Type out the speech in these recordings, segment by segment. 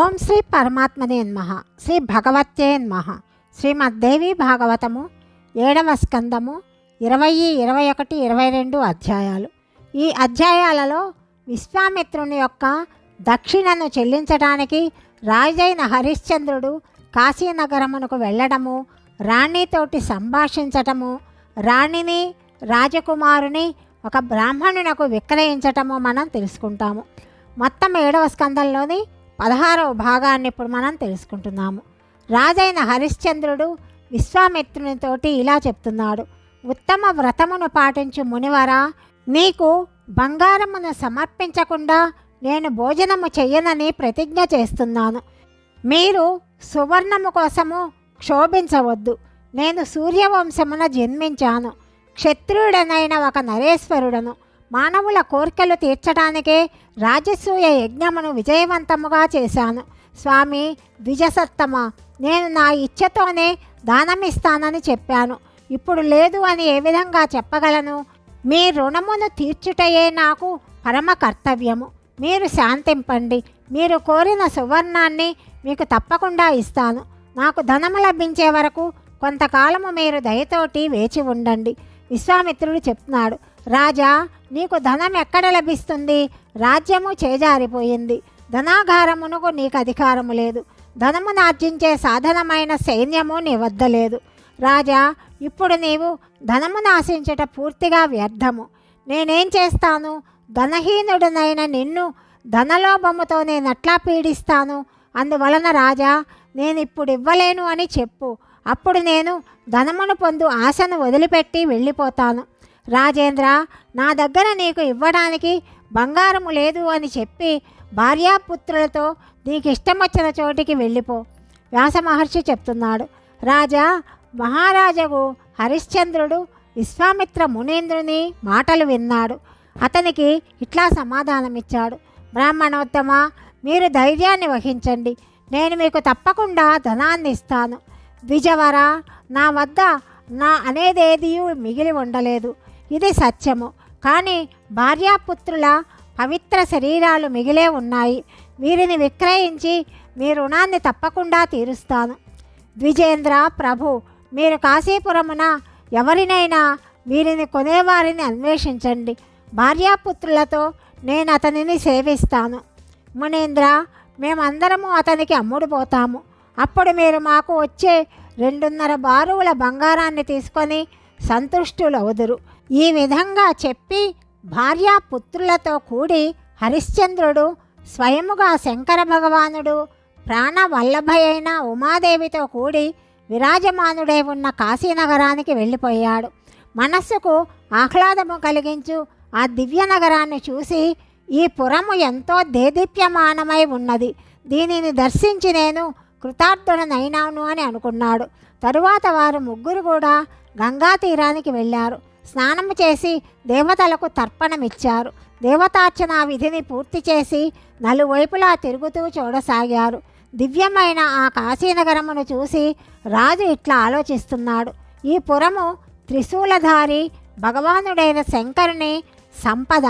ఓం శ్రీ పరమాత్మనే నమః. శ్రీ భగవత్యే నమః. శ్రీమద్దేవి భాగవతము ఏడవ స్కందము ఇరవై ఇరవై ఒకటి ఇరవై రెండు అధ్యాయాలు. ఈ అధ్యాయాలలో విశ్వామిత్రుని యొక్క దక్షిణను చెల్లించడానికి రాజైన హరిశ్చంద్రుడు కాశీనగరమునకు వెళ్ళడము రాణితోటి సంభాషించటము రాణిని రాజకుమారుని ఒక బ్రాహ్మణునకు విక్రయించటము మనం తెలుసుకుంటాము. మొత్తం ఏడవ స్కందంలోని పదహారవ భాగాన్ని ఇప్పుడు మనం తెలుసుకుంటున్నాము. రాజైన హరిశ్చంద్రుడు విశ్వామిత్రునితోటి ఇలా చెప్తున్నాడు. ఉత్తమ వ్రతమును పాటించు మునివరా నీకు బంగారమును సమర్పించకుండా నేను భోజనము చెయ్యనని ప్రతిజ్ఞ చేస్తున్నాను. మీరు సువర్ణము కోసము క్షోభించవద్దు. నేను సూర్యవంశమున జన్మించాను. క్షత్రియుడనైన ఒక నరేశ్వరుడను. మానవుల కోరికలు తీర్చడానికే రాజసూయ యజ్ఞమును విజయవంతముగా చేశాను. స్వామి ద్విజసత్తమ నేను నా ఇచ్ఛతోనే దానమిస్తానని చెప్పాను. ఇప్పుడు లేదు అని ఏ విధంగా చెప్పగలను? మీ రుణమును తీర్చుటయే నాకు పరమ కర్తవ్యము. మీరు శాంతింపండి. మీరు కోరిన సువర్ణాన్ని మీకు తప్పకుండా ఇస్తాను. నాకు ధనము లభించే వరకు కొంతకాలము మీరు దయతోటి వేచి ఉండండి. విశ్వామిత్రుడు చెప్తున్నాడు రాజా నీకు ధనం ఎక్కడ లభిస్తుంది? రాజ్యము చేజారిపోయింది. ధనాగారమునకు నీకు అధికారము లేదు. ధనమును ఆర్జించే సాధనమైన సైన్యము నీ వద్ద లేదు. రాజా ఇప్పుడు నీవు ధనమును ఆశించట పూర్తిగా వ్యర్థము. నేనేం చేస్తాను? ధనహీనుడనైన నిన్ను ధనలోభముతో నేనట్లా పీడిస్తాను? అందువలన రాజా నేను ఇప్పుడు ఇవ్వలేను అని చెప్పు. అప్పుడు నేను ధనమును పొందు ఆశను వదిలిపెట్టి వెళ్ళిపోతాను. రాజేంద్ర నా దగ్గర నీకు ఇవ్వడానికి బంగారము లేదు అని చెప్పి భార్యాపుత్రులతో నీకు ఇష్టం వచ్చిన చోటికి వెళ్ళిపో వ్యాస మహర్షి చెప్తున్నాడు. రాజా మహారాజగు హరిశ్చంద్రుడు విశ్వామిత్ర మునీంద్రుని మాటలు విన్నాడు. అతనికి ఇట్లా సమాధానమిచ్చాడు. బ్రాహ్మణోత్తమ మీరు ధైర్యాన్ని వహించండి. నేను మీకు తప్పకుండా ధనాన్ని ఇస్తాను ద్విజవర నా వద్ద నా అనేదేది మిగిలి ఉండలేదు. ఇది సత్యము. కానీ భార్యాపుత్రుల పవిత్ర శరీరాలు మిగిలే ఉన్నాయి. వీరిని విక్రయించి మీ రుణాన్ని తప్పకుండా తీరుస్తాను. ద్విజేంద్ర ప్రభు మీరు కాశీపురమున ఎవరినైనా వీరిని కొనేవారిని అన్వేషించండి. భార్యాపుత్రులతో నేను అతనిని సేవిస్తాను. మునేంద్ర మేమందరము అతనికి అమ్ముడుపోతాము. అప్పుడు మీరు మాకు వచ్చే రెండున్నర బారువుల బంగారాన్ని తీసుకొని సంతుష్టులవుదురు. ఈ విధంగా చెప్పి భార్యాపుత్రులతో కూడి హరిశ్చంద్రుడు స్వయముగా శంకర భగవానుడు ప్రాణవల్లభయైన ఉమాదేవితో కూడి విరాజమానుడై ఉన్న కాశీనగరానికి వెళ్ళిపోయాడు. మనస్సుకు ఆహ్లాదము కలిగించు ఆ దివ్య నగరాన్ని చూసి ఈ పురము ఎంతో దేదీప్యమానమై ఉన్నది. దీనిని దర్శించి నేను కృతార్థుడనైనాను అని అనుకున్నాడు. తరువాత వారు ముగ్గురు కూడా గంగా తీరానికి వెళ్ళారు. స్నానము చేసి దేవతలకు తర్పణమిచ్చారు. దేవతార్చన విధిని పూర్తి చేసి నలువైపులా తిరుగుతూ చూడసాగారు. దివ్యమైన ఆ కాశీనగరమును చూసి రాజు ఇట్లా ఆలోచిస్తున్నాడు. ఈ పురము త్రిశూలధారి భగవానుడైన శంకరుని సంపద.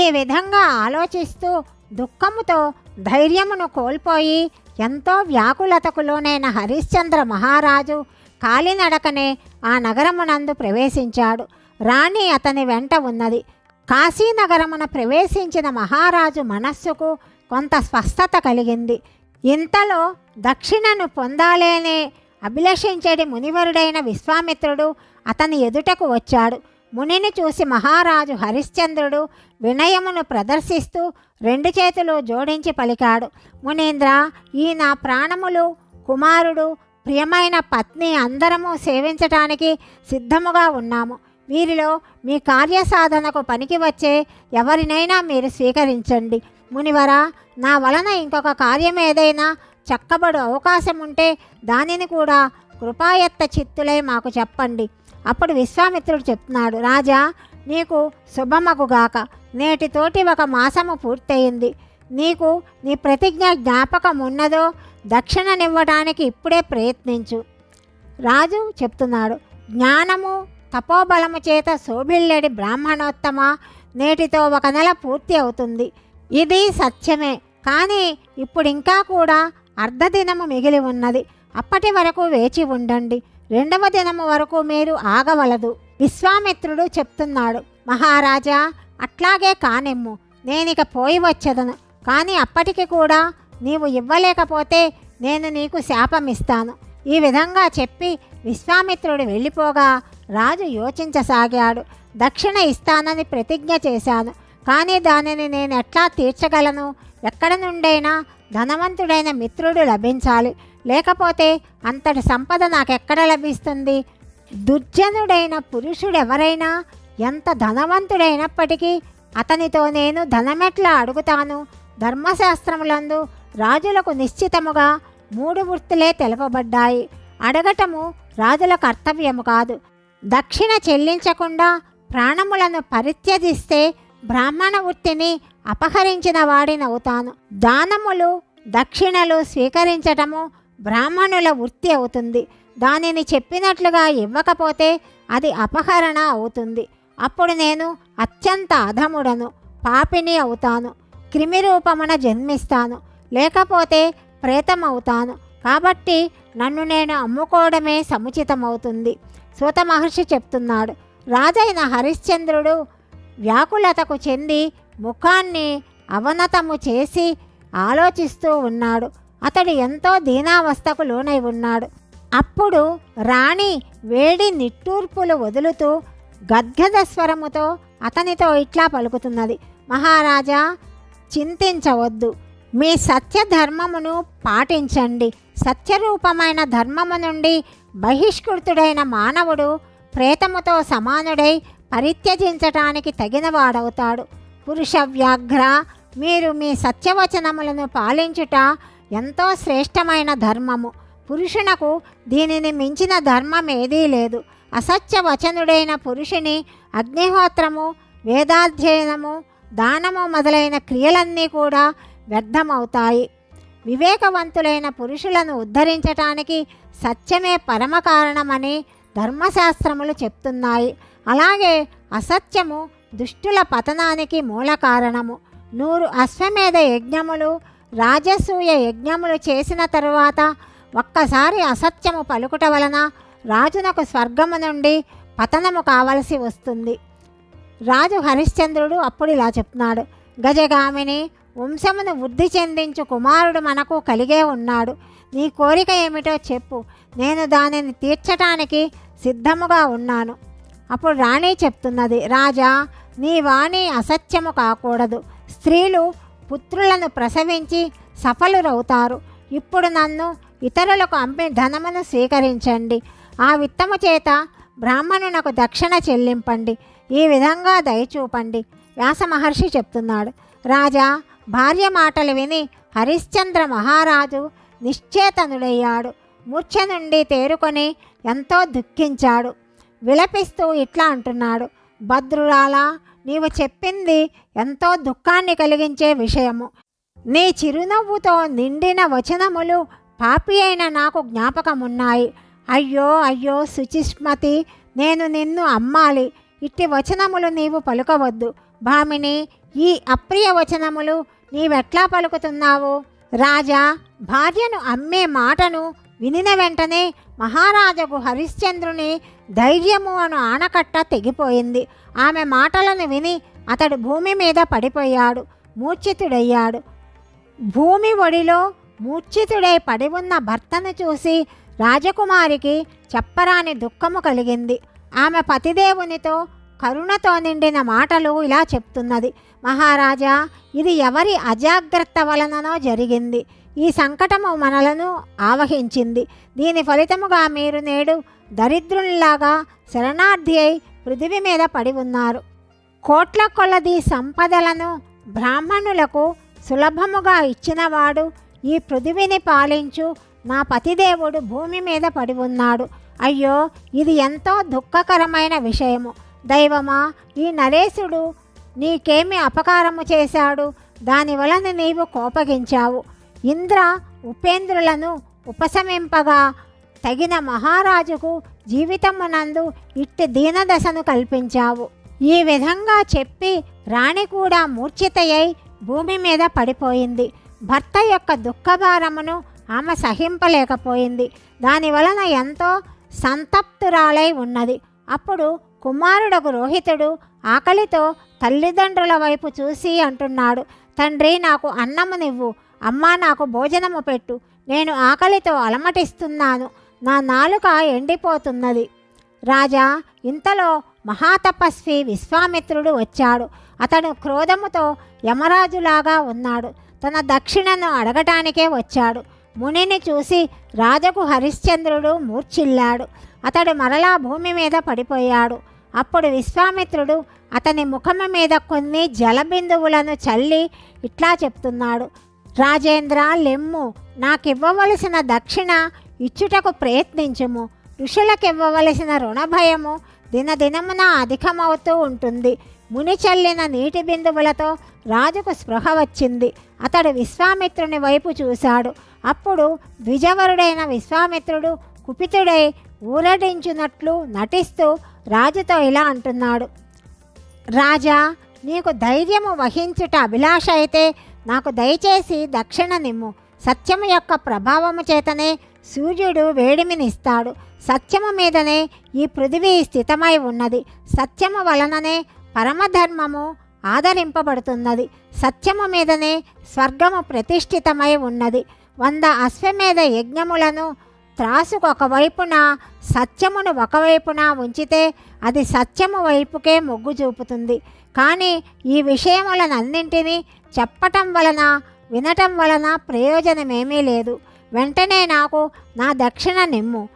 ఈ విధంగా ఆలోచిస్తూ దుఃఖముతో ధైర్యమును కోల్పోయి ఎంతో వ్యాకులతకు లోనైన హరిశ్చంద్ర మహారాజు కాలినడకనే ఆ నగరమునందు ప్రవేశించాడు. రాణి అతని వెంట ఉన్నది. కాశీనగరమున ప్రవేశించిన మహారాజు మనస్సుకు కొంత స్వస్థత కలిగింది. ఇంతలో దక్షిణను పొందాలేనే అభిలషించేది మునివరుడైన విశ్వామిత్రుడు అతని ఎదుటకు వచ్చాడు. మునిని చూసి మహారాజు హరిశ్చంద్రుడు వినయమును ప్రదర్శిస్తూ రెండు చేతులు జోడించి పలికాడు. మునీంద్ర ఈ నా ప్రాణములు కుమారుడు ప్రియమైన పత్ని అందరము సేవించటానికి సిద్ధముగా ఉన్నాము. వీరిలో మీ కార్యసాధనకు పనికి వచ్చే ఎవరినైనా మీరు స్వీకరించండి. మునివర నా వలన ఇంకొక కార్యం ఏదైనా చక్కబడు అవకాశం ఉంటే దానిని కూడా కృపాయత్త చిత్తులై మాకు చెప్పండి. అప్పుడు విశ్వామిత్రుడు చెప్తున్నాడు రాజా నీకు శుభమగుగాక నేటితోటి ఒక మాసము పూర్తయింది. నీకు నీ ప్రతిజ్ఞ జ్ఞాపకం ఉన్నదో దక్షిణనివ్వడానికి ఇప్పుడే ప్రయత్నించు. రాజు చెప్తున్నాడు జ్ఞానము తపోబలము చేత శోభిల్లెడి బ్రాహ్మణోత్తమ నేటితో ఒక నెల పూర్తి అవుతుంది. ఇది సత్యమే. కానీ ఇప్పుడు ఇంకా కూడా అర్ధదినము మిగిలి ఉన్నది. అప్పటి వరకు వేచి ఉండండి. రెండవ దినము వరకు మీరు ఆగవలదు. విశ్వామిత్రుడు చెప్తున్నాడు. మహారాజా అట్లాగే కానిమ్ము. నేనిక పోయి వచ్చేదను. కానీ అప్పటికి కూడా నీవు ఇవ్వలేకపోతే నేను నీకు శాపమిస్తాను. ఈ విధంగా చెప్పి విశ్వామిత్రుడు వెళ్ళిపోగా రాజు యోచించసాగాడు. దక్షిణ ఇస్తానని ప్రతిజ్ఞ చేశాను. కానీ దానిని నేను ఎట్లా తీర్చగలను? ఎక్కడ నుండైనా ధనవంతుడైన మిత్రుడు లభించాలి. లేకపోతే అంతటి సంపద నాకెక్కడ లభిస్తుంది? దుర్జనుడైన పురుషుడెవరైనా? ఎంత ధనవంతుడైనప్పటికీ అతనితో నేను ధనమెట్లా అడుగుతాను? ధర్మశాస్త్రములందు రాజులకు నిశ్చితముగా మూడు వృత్తులే తెలుపబడ్డాయి. అడగటము రాజుల కర్తవ్యము కాదు. దక్షిణ చెల్లించకుండా ప్రాణములను పరిత్యజిస్తే బ్రాహ్మణ వృత్తిని అపహరించిన వాడినవుతాను దానములు దక్షిణలు స్వీకరించటము బ్రాహ్మణుల వృత్తి అవుతుంది. దానిని చెప్పినట్లుగా ఇవ్వకపోతే అది అపహరణ అవుతుంది. అప్పుడు నేను అత్యంత అధముడను పాపిని అవుతాను. క్రిమి రూపమున జన్మిస్తాను. లేకపోతే ప్రేతమవుతాను. కాబట్టి నన్ను నేను అమ్ముకోవడమే సముచితమవుతుంది. సూత మహర్షి చెప్తున్నాడు. రాజైన హరిశ్చంద్రుడు వ్యాకులతకు చెంది ముఖాన్ని అవనతము చేసి ఆలోచిస్తూ ఉన్నాడు. అతడు ఎంతో దీనావస్థకు లోనై ఉన్నాడు. అప్పుడు రాణి వేడి నిట్టూర్పులు వదులుతూ గద్గద స్వరముతో అతనితో ఇట్లా పలుకుతున్నది. మహారాజా చింతించవద్దు. మీ సత్యధర్మమును పాటించండి. సత్యరూపమైన ధర్మము నుండి బహిష్కృతుడైన మానవుడు ప్రేతముతో సమానుడై పరిత్యజించటానికి తగినవాడవుతాడు. పురుష వ్యాఘ్ర మీరు మీ సత్యవచనములను పాలించుట ఎంతో శ్రేష్టమైన ధర్మము. పురుషునకు దీనిని మించిన ధర్మం ఏదీ లేదు. అసత్య వచనుడైన పురుషుని అగ్నిహోత్రము వేదాధ్యయనము దానము మొదలైన క్రియలన్నీ కూడా వ్యర్థమవుతాయి. వివేకవంతులైన పురుషులను ఉద్ధరించటానికి సత్యమే పరమ కారణమని ధర్మశాస్త్రములు చెప్తున్నాయి. అలాగే అసత్యము దుష్టుల పతనానికి మూల కారణము. నూరు అశ్వమేధ యజ్ఞములు రాజసూయ యజ్ఞములు చేసిన తరువాత ఒక్కసారి అసత్యము పలుకుట వలన రాజునకు స్వర్గము నుండి పతనము కావలసి వస్తుంది. రాజు హరిశ్చంద్రుడు అప్పుడు ఇలా చెప్తున్నాడు. గజగామిని వంశమును వృద్ధి చెందించు కుమారుడు మనకు కలిగే ఉన్నాడు. నీ కోరిక ఏమిటో చెప్పు. నేను దానిని తీర్చటానికి సిద్ధముగా ఉన్నాను. అప్పుడు రాణి చెప్తున్నది రాజా నీ వాణి అసత్యము కాకూడదు. స్త్రీలు పుత్రులను ప్రసవించి సఫలురవుతారు. ఇప్పుడు నన్ను ఇతరులకు అమ్మి ధనమును స్వీకరించండి. ఆ విత్తము చేత బ్రాహ్మణునకు దక్షిణ చెల్లింపండి. ఈ విధంగా దయచూపండి. వ్యాస మహర్షి చెప్తున్నాడు రాజా భార్య మాటలు విని హరిశ్చంద్ర మహారాజు నిశ్చేతనుడయ్యాడు. మూర్ఛ నుండి తేరుకొని ఎంతో దుఃఖించాడు. విలపిస్తూ ఇట్లా అంటున్నాడు. భద్రురాలా నీవు చెప్పింది ఎంతో దుఃఖాన్ని కలిగించే విషయము. నీ చిరునవ్వుతో నిండిన వచనములు పాపి అయిన నాకు జ్ఞాపకమున్నాయి. అయ్యో అయ్యో శుచిస్మతి నేను నిన్ను అమ్మాలి. ఇట్టి వచనములు నీవు పలుకవద్దు. భామిని ఈ అప్రియ వచనములు నీవెట్లా పలుకుతున్నావు? రాజా భార్యను అమ్మే మాటను వినిన వెంటనే మహారాజుకు హరిశ్చంద్రుని ధైర్యము అను ఆనకట్ట తెగిపోయింది. ఆమె మాటలను విని అతడు భూమి మీద పడిపోయాడు మూర్ఛితుడయ్యాడు. భూమి ఒడిలో మూర్ఛితుడై పడి ఉన్న భర్తను చూసి రాజకుమారికి చెప్పరాని దుఃఖము కలిగింది. ఆమె పతిదేవునితో కరుణతో నిండిన మాటలు ఇలా చెప్తున్నది. మహారాజా ఇది ఎవరి అజాగ్రత్త వలననో జరిగింది. ఈ సంకటము మనలను ఆవహించింది. దీని ఫలితముగా మీరు నేడు దరిద్రుల్లాగా శరణార్థి అయి పృథివీ మీద పడి ఉన్నారు. కోట్ల కొలది సంపదలను బ్రాహ్మణులకు సులభముగా ఇచ్చినవాడు ఈ పృథివిని పాలించు నా పతిదేవుడు భూమి మీద పడి ఉన్నాడు. అయ్యో ఇది ఎంతో దుఃఖకరమైన విషయము. దైవమా ఈ నరేశుడు నీకేమి అపకారము చేశాడు? దానివలన నీవు కోపగించావు. ఇంద్ర ఉపేంద్రులను ఉపశమింపగా తగిన మహారాజుకు జీవితమునందు ఇట్టి దీనదశను కల్పించావు. ఈ విధంగా చెప్పి రాణి కూడా మూర్ఛితయై భూమి మీద పడిపోయింది. భర్త యొక్క దుఃఖభారమును ఆమె సహింపలేకపోయింది. దాని వలన ఎంతో సంతప్తురాలై ఉన్నది. అప్పుడు కుమారుడకు రోహితుడు ఆకలితో తల్లిదండ్రుల వైపు చూసి అంటున్నాడు తండ్రి నాకు అన్నము నివ్వు. అమ్మా నాకు భోజనము పెట్టు. నేను ఆకలితో అలమటిస్తున్నాను. నా నాలుక ఎండిపోతున్నది. రాజా ఇంతలో మహాతపస్వి విశ్వామిత్రుడు వచ్చాడు. అతడు క్రోధముతో యమరాజులాగా ఉన్నాడు. తన దక్షిణను అడగటానికే వచ్చాడు. మునిని చూసి రాజకు హరిశ్చంద్రుడు మూర్ఛిల్లాడు. అతడు మరలా భూమి మీద పడిపోయాడు. అప్పుడు విశ్వామిత్రుడు అతని ముఖము మీద కొన్ని జలబిందువులను చల్లి ఇట్లా చెప్తున్నాడు. రాజేంద్ర లెమ్ము నాకివ్వవలసిన దక్షిణ ఇచ్చుటకు ప్రయత్నించుము. ఋషులకివ్వవలసిన రుణభయము దినదినమున అధికమవుతూ ఉంటుంది. ముని చల్లిన నీటి బిందువులతో రాజుకు స్పృహ వచ్చింది. అతడు విశ్వామిత్రుని వైపు చూశాడు. అప్పుడు ద్విజవరుడైన విశ్వామిత్రుడు కుపితుడై ఊరటించినట్లు నటిస్తూ రాజుతో ఇలా అంటున్నాడు. రాజా నీకు ధైర్యము వహించుట అభిలాష అయితే నాకు దయచేసి దక్షిణనిమ్ము సత్యము యొక్క ప్రభావము చేతనే సూర్యుడు వేడిమినిస్తాడు. సత్యము మీదనే ఈ పృథివీ స్థితమై ఉన్నది. సత్యము వలననే పరమధర్మము ఆదరింపబడుతున్నది. సత్యము మీదనే స్వర్గము ప్రతిష్ఠితమై ఉన్నది. వంద అశ్వమేధ యజ్ఞములను త్రాసుకు ఒకవైపున సత్యమును ఒకవైపున ఉంచితే అది సత్యము వైపుకే మొగ్గు చూపుతుంది. కానీ ఈ విషయములనన్నింటినీ చెప్పటం వలన వినటం వలన ప్రయోజనమేమీ లేదు. వెంటనే నాకు నా దక్షిణ నిమ్ము.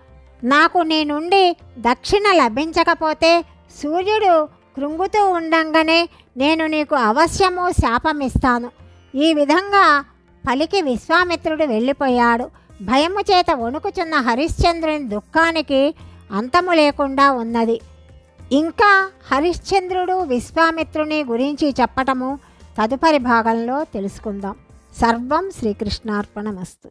నాకు నీ నుండి దక్షిణ లభించకపోతే సూర్యుడు కృంగుతూ ఉండంగానే నేను నీకు అవశ్యము శాపమిస్తాను. ఈ విధంగా పలికి విశ్వామిత్రుడు వెళ్ళిపోయాడు. భయము చేత వణుకుచున్న హరిశ్చంద్రుని దుఃఖానికి అంతము లేకుండా ఉన్నది. ఇంకా హరిశ్చంద్రుడు విశ్వామిత్రుని గురించి చెప్పటము తదుపరి భాగంలో తెలుసుకుందాం. సర్వం శ్రీకృష్ణార్పణమస్తు.